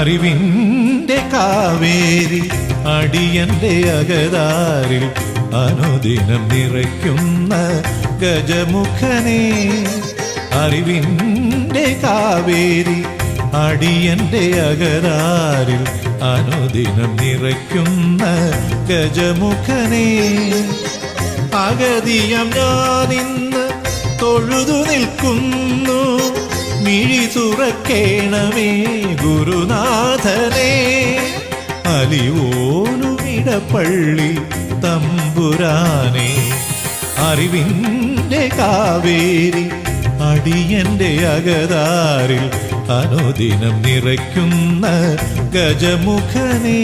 അറിവിന്റെ കാവേരി അടിയന്റെ അകതാരിൽ അനുദിനം നിറയ്ക്കുന്ന ഗജമുഖനെ. അറിവിന്റെ കാവേരി അടിയന്റെ അകതാരിൽ അനുദിനം നിറയ്ക്കുന്ന ഗജമുഖനെ. അഗതിയം ഞാനിന്ന് തൊഴുതു നിൽക്കുന്നു. മിഴി തുറക്കേണമേ ഗുരുനാഥനെ. അലിവോലുമിടപ്പള്ളി തമ്പുരാനെ. അറിവിന്റെ കാവേരി അടിയന്റെ അകതാരിൽ അനുദിനം നിറയ്ക്കുന്ന ഗജമുഖനേ.